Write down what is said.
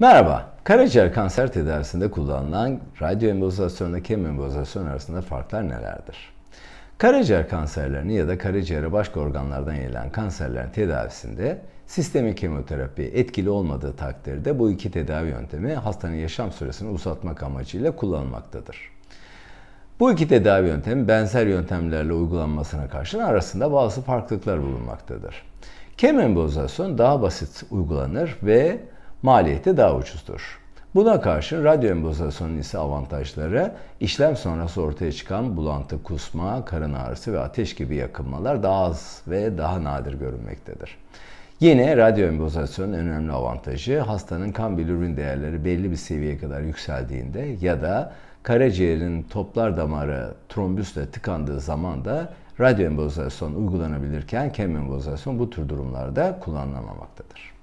Merhaba. Karaciğer kanser tedavisinde kullanılan radyoembozasyonla kemembozasyon arasında farklar nelerdir? Karaciğer kanserlerini ya da karaciğere başka organlardan yayılan kanserlerin tedavisinde sistemik kemoterapi etkili olmadığı takdirde bu iki tedavi yöntemi hastanın yaşam süresini uzatmak amacıyla kullanılmaktadır. Bu iki tedavi yöntemi benzer yöntemlerle uygulanmasına karşın arasında bazı farklılıklar bulunmaktadır. Kemembozasyon daha basit uygulanır ve maliyeti daha ucuzdur. Buna karşın radyoembozasyonun ise avantajları işlem sonrası ortaya çıkan bulantı, kusma, karın ağrısı ve ateş gibi yakınmalar daha az ve daha nadir görülmektedir. Yine radyoembozasyonun önemli avantajı hastanın kan bilirubin değerleri belli bir seviyeye kadar yükseldiğinde ya da karaciğerin toplar damarı trombüsle tıkandığı zaman da radyoembozasyon uygulanabilirken kemembozasyon bu tür durumlarda kullanılamamaktadır.